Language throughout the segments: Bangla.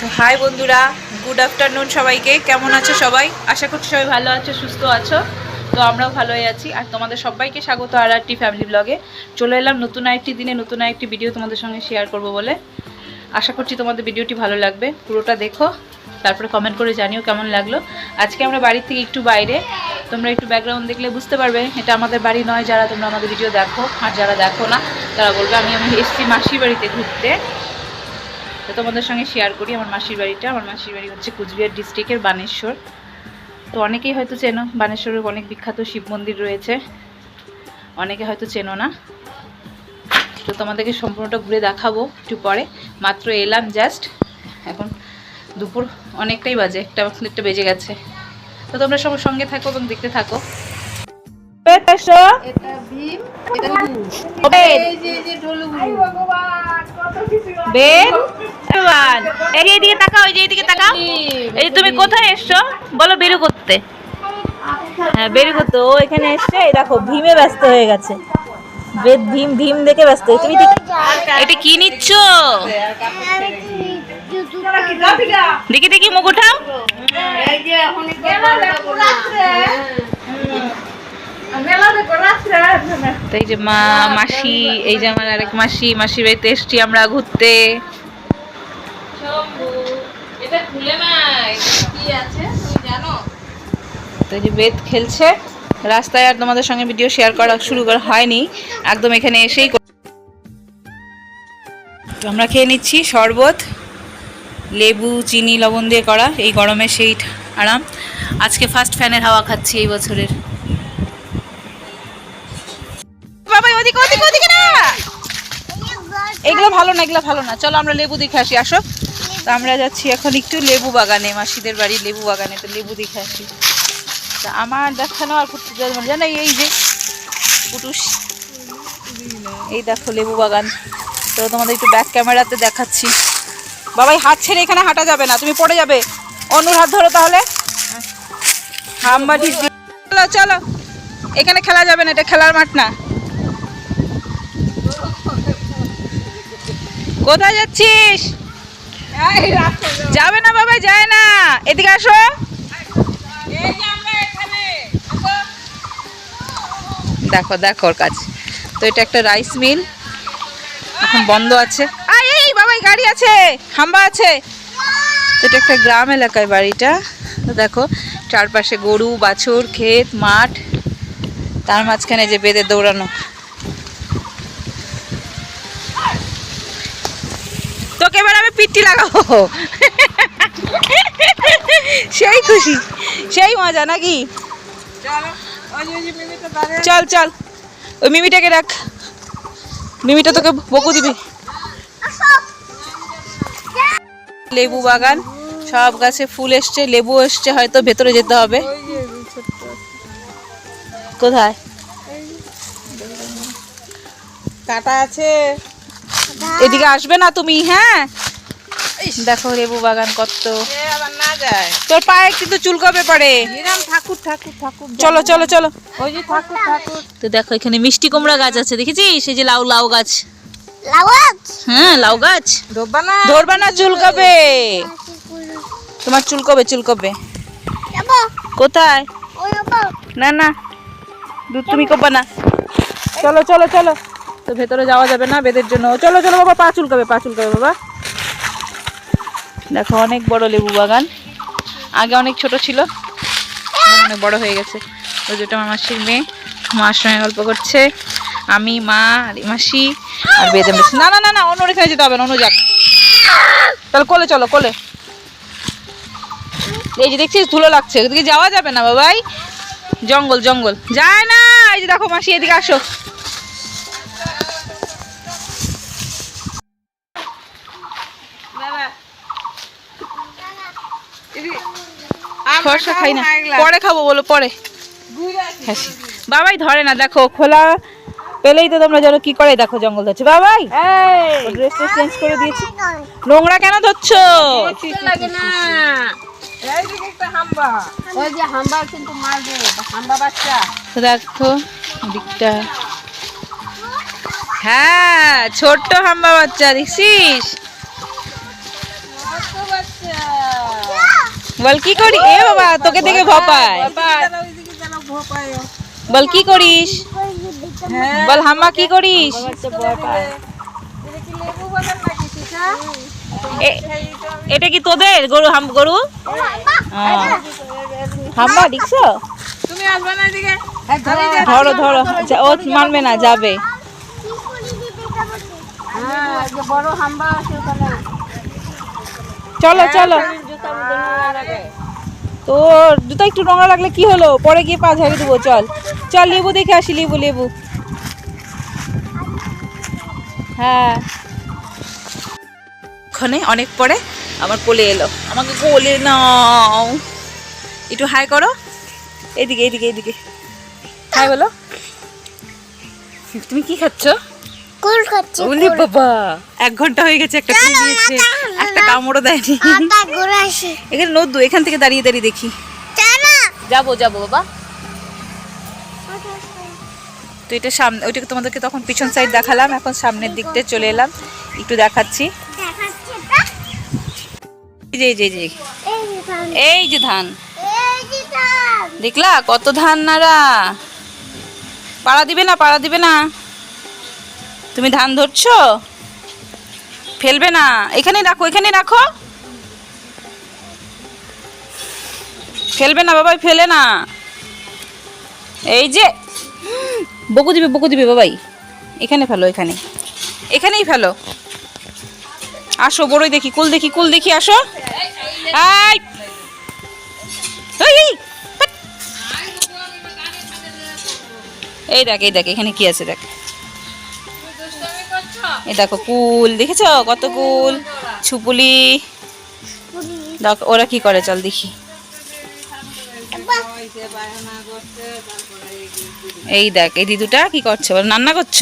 তো হাই বন্ধুরা গুড আফটারনুন সবাইকে। কেমন আছো সবাই? আশা করছি সবাই ভালো আছো, সুস্থ আছো। তো আমরাও ভালোই আছি। আর তোমাদের সবাইকে স্বাগত আর একটি ফ্যামিলি ব্লগে চলে এলাম নতুন একটি দিনে, নতুন একটি ভিডিও তোমাদের সঙ্গে শেয়ার করব বলে। আশা করছি তোমাদের ভিডিওটি ভালো লাগবে। পুরোটা দেখো, তারপরে কমেন্ট করে জানিও কেমন লাগল। আজকে আমরা বাড়ির থেকে একটু বাইরে। তোমরা একটু ব্যাকগ্রাউন্ড দেখলে বুঝতে পারবে, এটা আমাদের বাড়ি নয় যারা তোমরা আমাদের ভিডিও দেখো। আর যারা দেখো না, তারা বলবে আমি আমি এসছি মাসির বাড়িতে ঘুরতে। তো তোমাদের সঙ্গে শেয়ার করি আমার মাসির বাড়িটা। আমার মাসির বাড়ি হচ্ছে কুচবিহার ডিস্ট্রিক্টের বানেশ্বর। তো অনেকেই হয়তো চেনো, বানেশ্বরের অনেক বিখ্যাত শিব মন্দির রয়েছে। অনেকে হয়তো চেনো না। তো তোমাদেরকে সম্পূর্ণটা ঘুরে দেখাবো একটু পরে। মাত্র এলাম জাস্ট এখন দুপুর অনেকটাই বাজে, একটা একটা বেজে গেছে। তো তোমরা সবার সঙ্গে থাকো এবং দেখতে থাকো। এটা ভীম এটা এই যে এই ভগবান, যে তাকাও এই যে এইদিকে তাকাও এই তুমি কোথায় এসছো বলো বেরু করতে হ্যাঁ বেরু করতে ও এখানে এসছে এই দেখো ভীমে ব্যস্ত হয়ে গেছে বেদ ভীম ভীম দেখে ব্যস্ত হয়ে- তুমি এটা কি নিচ্ছ দেখি দেখি মুখ উঠাও এই যে এখন তো এই যে মা মাসি এই যে আমার আরেক মাসি মাসির বাড়িতে এসছি আমরা ঘুরতে। তো এই যে বেদ খেলছে। রাস্তায় আর তোমাদের সঙ্গে ভিডিও শেয়ার করা শুরু করা হয়নি। একদম এখানে এসেই তো আমরা খেয়ে নিচ্ছি শরবত লেবু চিনি লবণ দিয়ে করা। এই গরমে সেই আরাম। আজকে ফার্স্ট ফ্যানের হাওয়া খাচ্ছি এই বছরের। না এগুলো ভালো না। চলো আমরা লেবু দেখে আসি আসো। তো আমরা যাচ্ছি এখন একটু লেবু বাগানে মাসিদের বাড়ি লেবু বাগানে তো লেবু দেখে আসি। তা আমার দেখানো আর করতে জানো এই যে পুটুস এই দেখো লেবু বাগান। তো তোমাদের একটু ব্যাক ক্যামেরাতে দেখাচ্ছি। বাবাই হাত ছেড়ে এখানে হাঁটা যাবে না তুমি পড়ে যাবে। অনুর হাত ধরো তাহলে। হাম্বা চলো চলো। এখানে খেলা যাবে না এটা খেলার মাঠ না। কোথায় যাচ্ছিস? যাবে না বাবা, যায় না। এদিকে আসো। দেখো দেখো ওর কাছে তো এটা একটা রাইস মিল এখন বন্ধ আছে। এই বাবাই গাড়ি আছে হাম্বা আছে। এটা একটা গ্রাম এলাকায় বাড়িটা। দেখো, চারপাশে গরু, বাছুর, ক্ষেত, মাঠ। তার মাঝখানে যে বেঁধে দৌড়ানো। তোকে এবার আমি পিট্টি লাগাবো। সেই খুশি, সেই মজা নাকি? চল চল, ওই মিমিটাকে রাখ। মিমিটা তোকে বকু দিবি। লেবু বাগান, সব গাছে ফুল এসছে, লেবু এসছে, হয়তো ভেতরে যেতে হবে। কোথায়? কাটা আছে। এদিকে আসবে না তুমি হ্যাঁ? দেখো রেবু বাগান কত। এ আবার না যায়। তোর পায়ে কিন্তু চুলকাবে পারে। হিরাম ঠাকুর ঠাকুর ঠাকুর চলো চলো চলো। ওই যে ঠাকুর ঠাকুর। তো দেখো এখানে মিষ্টি কুমড়া গাছ আছে দেখেছিস? এই যে লাউ লাউ গাছ। হ্যাঁ লাউ গাছ। ধরবা না। চুলকাবে। তোমার চুলকবে চুলকবে। কোথায়? না না। দুধ তুমি করবা না। চলো চলো চলো। তো ভেতরে যাওয়া যাবে না বেদের জন্য। চলো চলো বাবা, পা চুলকাবে পা চুলকাবে বাবা। দেখো, অনেক বড় লেবু বাগান। আগে অনেক ছোট ছিল অনেক বড় হয়ে গেছে। ওই যেটা আমার মাসির মেয়ে মার সঙ্গে গল্প করছে। আমি, মা মাসি, আর বেদে মাসি না না না না, অন্য এখানে যেতে হবে না, অন্য যাক। তাহলে কোলে চলো, কোলে। এই যে দেখছিস, ধুলো লাগছে। ওদিকে যাওয়া যাবে না বাবাই। জঙ্গল জঙ্গল। যায় না! এই যে দেখো মাসি, এদিকে আসো। সরষা খাই না। পরে খাব বলো পরে। বাবাই ধরে না দেখো খোলা পেলেই তো তোমরা জানো কি করে দেখো জঙ্গল ধরছে। বাবাই ড্রেস চেঞ্জ করে দিয়েছি। নোংরা কেন ধরছো? লাগে না দেখো দিকটা। হ্যাঁ ছোট্ট হাম্বা বাচ্চা দেখছিস? বল কি করি? এ বাবা তোকে দেখে ভপায় বল কি করিস? বল হাম্মা কি করিস? এ- এটা কি তোদের? গরু হাম গরু? হ্যাঁ। হাম্মা দেখছ? তুমি আসবে না এদিকে? ধরো ধরো যা- ও মানবে না যাবে। হ্যাঁ বড় হাম্বা আছে ওখানে। চলো চলো। বুঝে লাগে তোর জুতা একটু নোংরা লাগলে কি হলো? পরে গিয়ে পা ঝাড়ি দেবো চল। চল লেবু দেখে আসি লেবু লেবু। হ্যাঁ। ওখানে অনেক পরে আমার কোলে এলো। আমাকে কোলে নাও। একটু হাই করো। এদিকে এদিকে এদিকে। হাই বলো। তুমি কি খাচ্ছ? কুল ওলে বাবা এক ঘণ্টা হয়ে গেছে একটা কুল কামড়ও দেয়নি। এখানে নদ্দু এখান থেকে দাঁড়িয়ে দাঁড়িয়ে দেখি। যাব যাব বাবা। তো এটা সামনে ওইটাকে তোমাদেরকে তখন পিছন সাইড দেখালাম এখন সামনের দিকটা চলে এলাম। একটু দেখাচ্ছি। যে এই যে যে। এই যে ধান। দেখলা কত ধান নাড়া পাড়া দিবে না পাড়া দিবে না। তুমি ধান ধরছো? ফেলবে না। এখানেই রাখো এখানেই রাখো। ফেলবে না বাবাই ফেলে না। এই যে। বকু দিবে বকু দিবে বাবাই। এখানে ফেলো এখানে। এখানেই ফেলো। আসো বড়ই দেখি কুল দেখি কুল দেখি আসো। এই। দেখ এই দেখ এখানে কি আছে দেখ। এই দেখো কুল দেখেছ? কত কুল? ছুপুলি। দেখ ওরা কি করে? চল দেখি। এই দেখ এই দিদুটা কি করছে? রান্না করছ?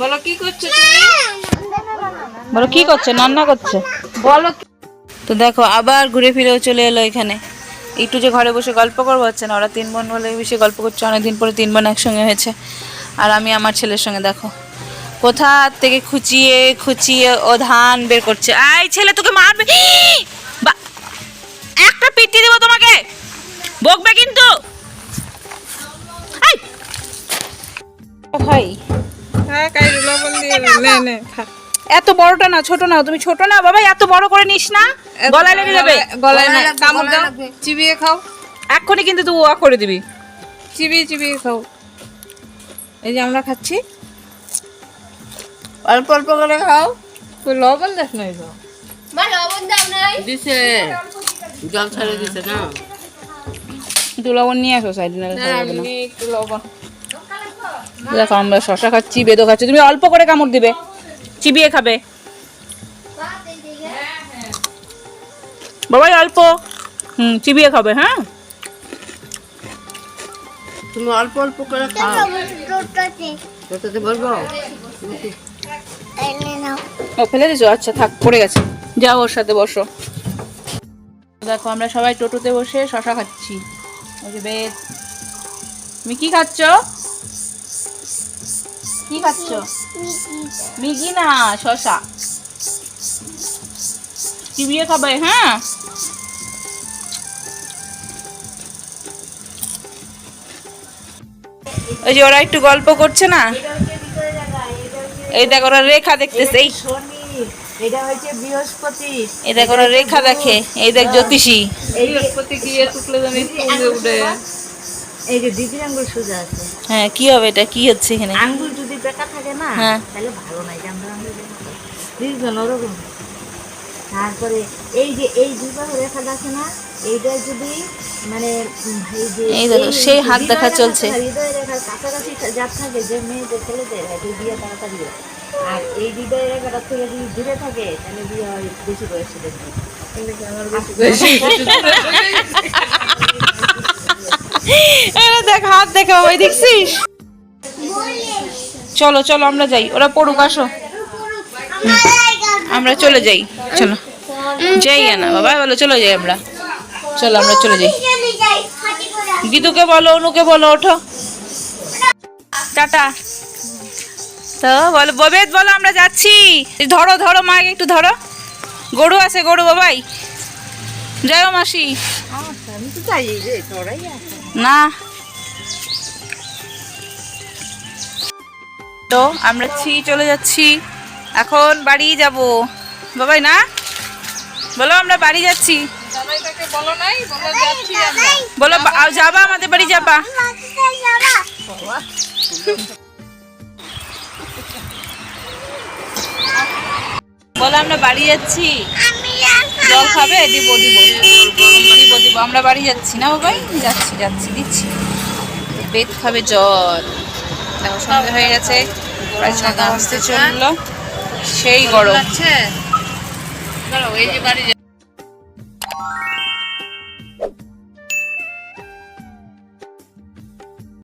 বলো কি করছ বলো কি করছ? রান্না করছ। বলো তো দেখো আবার ঘুরে ফিরেও চলে এলো এখানে। একটু যে ঘরে বসে গল্প করব হচ্ছে না ওরা তিন বোন বলে বেশি গল্প করছে অনেকদিন পরে তিন বোন একসঙ্গে হয়েছে। আর আমি আমার ছেলের সঙ্গে দেখো। কোথা থেকে খুচিয়ে খুচিয়ে ও ধান বের করছে? আই ছেলে তোকে মারবে? একটা পিটি দেবো তোমাকে। বকবে কিন্তু। আই! ভাই। হ্যাঁ এত বড়টা না ছোট না তুমি ছোট না বাবা এত বড় করে নিস না। গলায় লেগে যাবে। গলায় না কামড় দাও। চিবিয়ে খাও। এক্ষুনি কিন্তু তুই ওয়া করে দিবি। চিবিয়ে চিবিয়ে খাও। এই যে আমরা খাচ্ছি। অল্প অল্প করে খাও। তুই লবণ দেখ নাই। তো দিছে। জল ছাড়ে দিছে না? একটু লবণ নিয়ে আসো সাইড লবণ। দেখো আমরা শশা খাচ্ছি বেদো খাচ্ছি। তুমি অল্প করে কামড় দিবে। চিবিয়ে খাবে। বাবাই অল্প। হুম চিবিয়ে খাবে হ্যাঁ? তুমি অল্প অল্প করে খাও। টোটাতে। বলব? ও ফেলে দিছো? আচ্ছা থাক পড়ে গেছে। যাও ওর সাথে বসো। দেখো আমরা সবাই টোটোতে বসে শশা খাচ্ছি। বেদ। তুমি কি খাচ্ছ? কি খাচ্ছ? মিগি না শশা। চিবিয়ে খাবে হ্যাঁ? ওই যে ওরা একটু গল্প করছে না? এই দেখ ওরা রেখা দেখতেছে এই। এটা হচ্ছে বৃহস্পতি এই দেখ ওরা রেখা দেখে এই দেখ জ্যোতিষী। বৃহস্পতি গিয়ে টুকলে জানি উঠে এই যে দিদির আঙ্গুল সোজা আছে। হ্যাঁ কি হবে এটা? কি হচ্ছে এখানে? আঙ্গুল যদি বেকা থাকে না হ্যাঁ। তাহলে ভালো নাই জানতে আঙ্গুল বুঝছ নরকম তারপরে এই যে এই দুবার রেখা আছে না এইটা যদি মানে এই যে দেখো, সেই হাত দেখা চলছে। হৃদয় রেখার কাছাকাছি যার থাকে যে মেয়েদের ছেলেদের এটি বিয়ে তাড়াতাড়ি হয়। আর এই হৃদয় রেখাটা থেকে যদি দূরে থাকে তাহলে বিয়ে হয় বেশি বয়সে দেখবে দেখ হাত দেখা ওই দেখছিস? চলো চলো আমরা যাই। ওরা পড়ুক আসো। আমরা চলে যাই, চলো। যাই না বাবা, বলো, চলে যাই আমরা। চলো, আমরা চলে যাই। গীতুকে বলো, অনুকে বলো, ওঠো। টাটা। তো বলো, ববেদ, বলো, আমরা যাচ্ছি। ধরো ধরো মাকে একটু ধরো। গরু আছে, গরু, বাবাই। যাও মাসি। না। তো আমরা চলে যাচ্ছি। এখন বাড়ি যাব। বাবাই না? বলো আমরা বাড়ি যাচ্ছি। বলো নাই বলো যাচ্ছি আমরা। বলো বা- আ, যাবা আমাদের বাড়ি যাবা। বলো আমরা বাড়ি যাচ্ছি। জল খাবে? দিব দিব। দিব দিব। আমরা বাড়ি যাচ্ছি না বাবাই? যাচ্ছি যাচ্ছি দিচ্ছি। বেদ খাবে জল। দেখো সন্ধ্যা হয়ে গেছে। প্রায় ছটা বাজতে চলল। সেই গরম। লাগছে? এই যে বাড়ি